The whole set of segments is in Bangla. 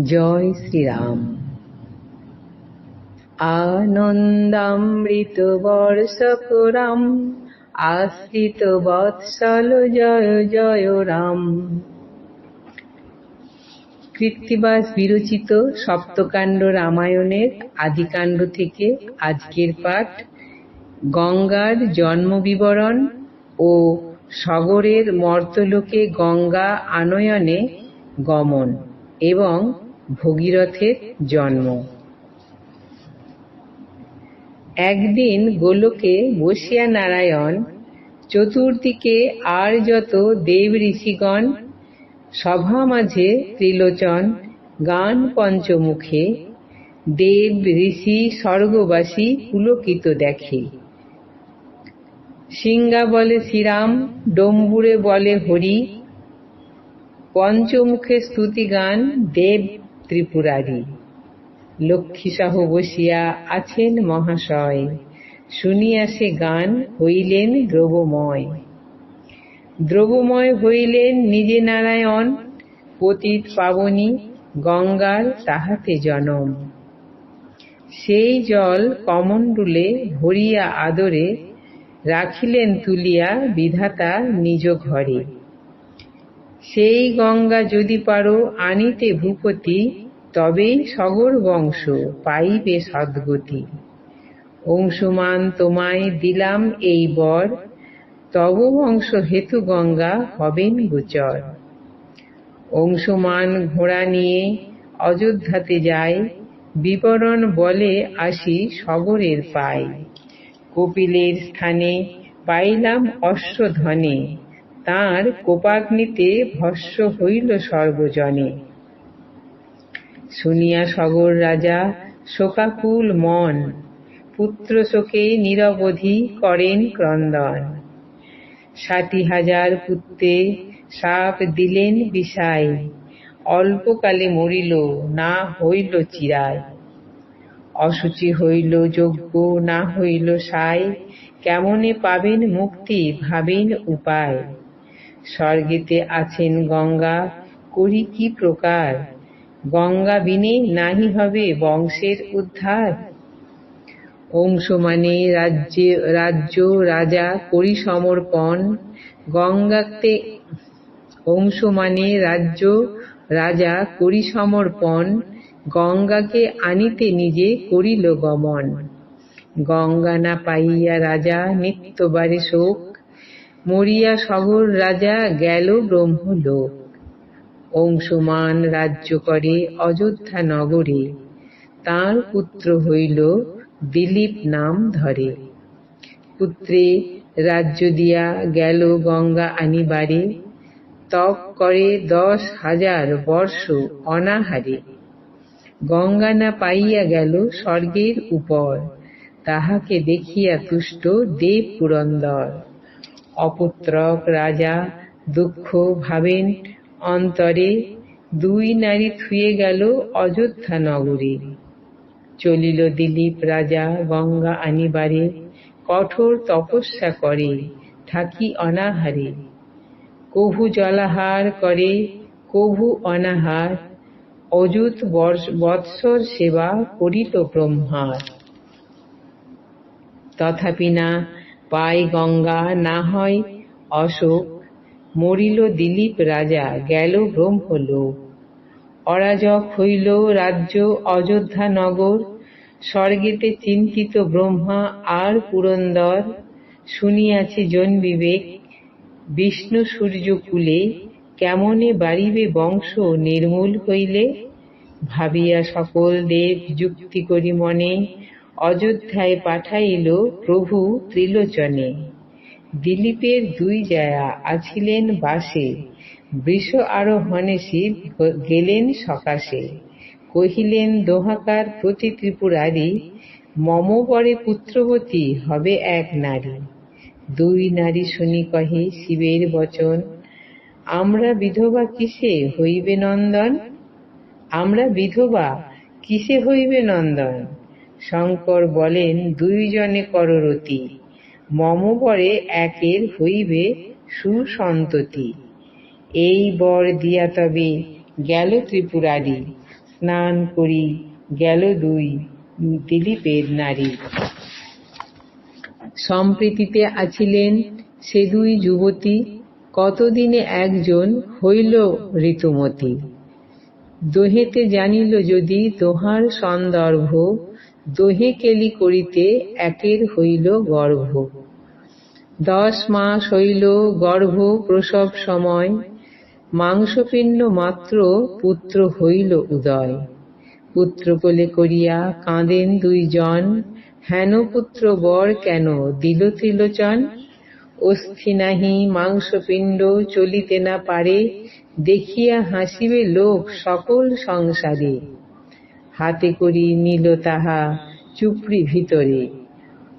জয় শ্রীরাম। আনন্দামৃত বর্ষকরাম আশ্রিত বৎসল জয় জয় রাম। কৃত্তিবাস বিরচিত সপ্তকাণ্ড রামায়ণের আদিকাণ্ড থেকে আজকের পাঠ, গঙ্গার জন্ম বিবরণ ও সগরের মর্তলোকে গঙ্গা আনয়নে গমন। এবং ভগীরথের জন্ম। একদিন গোলকে বসিয়া নারায়ণ চতুর্দিকে আর যত দেব ঋষিগণ, সভা মাঝে ত্রিলোচন, গান পঞ্চমুখে দেব ঋষি স্বর্গবাসী পুলকিত দেখে। সিংহা বলে, শ্রীরাম, ডম্বুরে বলে, হরি পঞ্চমুখে স্তুতি গান দেব ত্রিপুরারি। লক্ষ্মীসহ বসিয়া আছেন মহাশয়, শুনিয়া সে গান হইলেন দ্রবময়। দ্রবময় হইলেন নিজে নারায়ণ, পতিত পাবনী, গঙ্গার তাহাতে জনম। সেই জল কমণ্ডুলে ভরিয়া আদরে রাখিলেন তুলিয়া বিধাতা নিজ ঘরে। সেই গঙ্গা যদি পারো আনিতে ভূপতি তবেই সগর বংশ পাইবে সদ্গতি। অংশুমান তোমায় দিলাম এই বর, তব বংশ হেতু গঙ্গা হবেন গোচর। অংশুমান ঘোড়া নিয়ে অযোধ্যাতে যায়, বিবরণ বলে আসি সগরের পাই কপিলের স্থানে পাইলাম অশ্বধনে তাঁর কোপাগ্নিতে ভস্য হইল সর্বজনে। শুনিয়া সগর রাজা, শোকাকুল মন, পুত্র শোকে নিরবধি করেন ক্রন্দন। ষাটি হাজার পুত্রে সাপ দিলেন বিষায় অল্পকালে মরিল, না হইল চিরায় অসুচি হইল যজ্ঞ, না হইল সায় কেমনে পাবেন মুক্তি ভাবেন উপায়। স্বর্গেতে আছেন গঙ্গা, করি কি প্রকার? গঙ্গা বিনে নাহি হবে বংশের উদ্ধার। অংশ মানে রাজ্যে, রাজ্য রাজা করি সমর্পণ। গঙ্গাতে অংশ মানে রাজ্য রাজা করি সমর্পণ। গঙ্গাকে আনিতে নিজে করিল গমন। গঙ্গা না পাইয়া রাজা নিত্যবারে শোক। মরিয়া শহর রাজা গেল ব্রহ্মলোক। অংশমান রাজ্য করে অযোধ্যা নগরে। তাঁর পুত্র হইল দিলীপ নাম ধরে। পুত্রে রাজ্য দিয়া গেল গঙ্গা আনিবারে। তপ করে দশ হাজার বর্ষ অনাহারে। গঙ্গা না পাইয়া গেল স্বর্গের উপর। তাহাকে দেখিয়া তুষ্ট দেব পুরন্দর অপুত্রক রাজা দুঃখ ভাবেন, অন্তরে দুই নারী থুয়ে গেল অযোধ্যা নগরে। চলিল দিলীপ রাজা গঙ্গা আনিবারে, কঠোর তপস্যা করে, থাকি অনাহারে। কভু জলাহার করে, কভু অনাহার, অযুত বৎসর সেবা করিত ব্রহ্মার। তথাপি না পায় গঙ্গা, না হয় অশোক। মরিল দিলীপ রাজা, গেল ব্রহ্মলোক। অরাজক হইল রাজ্য অযোধ্যা নগর। স্বর্গেতে চিন্তিত ব্রহ্মা আর পুরন্দর। শুনিয়াছে জন বিবেক, বিষ্ণু সূর্য কুলে, কেমনে বাড়িবে বংশ নির্মূল হইলে ভাবিয়া সকল দেব যুক্তি করি মনে অযোধ্যায় পাঠাইল প্রভু ত্রিলোচনে। দিলীপের দুই জায়া আছিলেন বাসে, বৃষ আরোহণে শিব গেলেন সকাশে। কহিলেন, দোহাকার প্রতি ত্রিপুরারি, মম পরে পুত্রবতী হবে এক নারী। দুই নারী শুনি কহে, শিবের বচন, আমরা বিধবা কিসে হইবে নন্দন? আমরা বিধবা কিসে হইবে নন্দন? শঙ্কর বলেন, দুইজনে কররতি। মম পরে একের হইবে সুসন্ততি। এই বর দিয়া তবে গেল ত্রিপুরারি। স্নান করি, গেল দুই দিলীপের নারী। সম্প্রীতিতে আছিলেন সে দুই যুবতী। কতদিনে একজন হইল ঋতুমতী? দোহেতে জানিল যদি দোহার সন্দর্ভ দোহে কেলি করিতে একের হইল গর্ভ। দশ মাস হইল গর্ভ প্রসব সময়, মাংসপিণ্ড মাত্র পুত্র হইল উদয়। পুত্র কোলে করিয়া কাঁদেন দুইজন, হেন পুত্র বর কেন দিল ত্রিলোচন? অস্থি নাহি, মাংসপিণ্ড চলিতে না পারে, দেখিয়া হাসিবে লোক সকল সংসারে। হাতে করি নিল তাহা চুপড়ি ভিতরে।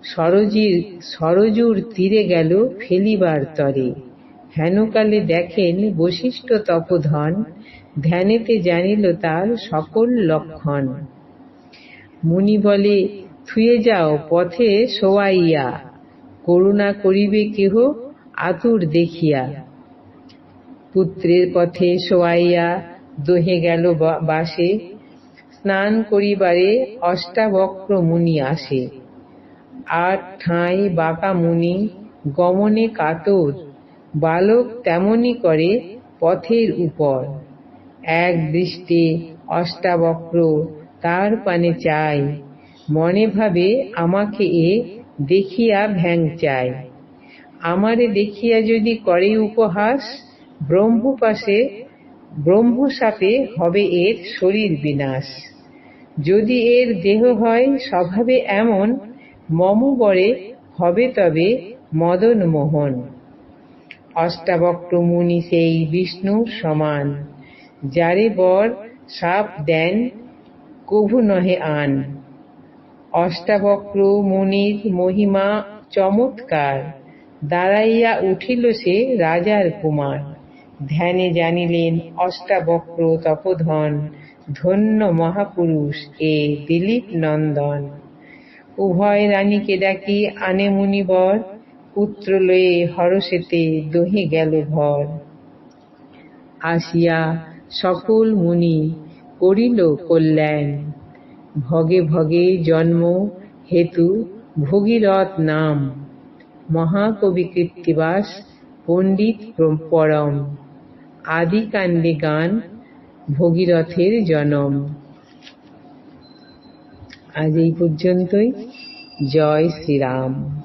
সরজির, সরজুর তীরে গেল ফেলিবার তরে। হেনকালে দেখেন বশিষ্ঠ তপোধন, ধ্যানেতে জানিল তার সকল লক্ষণ। মুনি বলে, থুয়ে যাও, পথে শোয়াইয়া। করুণা করিবে কেহ, আতুর দেখিয়া। পুত্রের পথে শোয়াইয়া, দোহে গেল বাসে। স্নান করিবারে অষ্টাবক্র মুনি আসে। আর ঠাঁই বাঁকা মুনি গমনে কাতর, বালক তেমনি করে পথের উপর। এক দৃষ্টে অষ্টাবক্র তার পানে চাই মনে ভাবে আমাকে এ দেখিয়া ভ্যাং চাই আমারে দেখিয়া যদি করে উপহাস, ব্রহ্মপাশে, ব্রহ্মসাপে হবে এর শরীর বিনাশ। যদি এর দেহ হয়, স্বভাবে এমন, মম বরে, হবে তবে মদন মোহন। অষ্টাবক্র মুনি সেই বিষ্ণুর সমান, যারে বর সাপ দেন, কভু নহে আন। অষ্টাবক্র মুনির মহিমা চমৎকার, দাঁড়াইয়া উঠিল সে রাজার কুমার। ধ্যানে জানিলেন অষ্টাবক্র তপোধন ধন্য মহাপুরুষ, এ দিলীপ নন্দন। উভয় রানীকে ডাকি, আনে মুনিবর, পুত্র লয়ে হরষেতে দহে গেল ভর। আসিয়া সকল মুনি করিল কল্যাণ। ভগে ভগে জন্ম, হেতু, ভগীরথ নাম। মহাকবি কৃত্তিবাস পণ্ডিত পরম। আদিকাণ্ডে গান ভগীরথের জনম। আজ এই পর্যন্তই। জয় শ্রীরাম।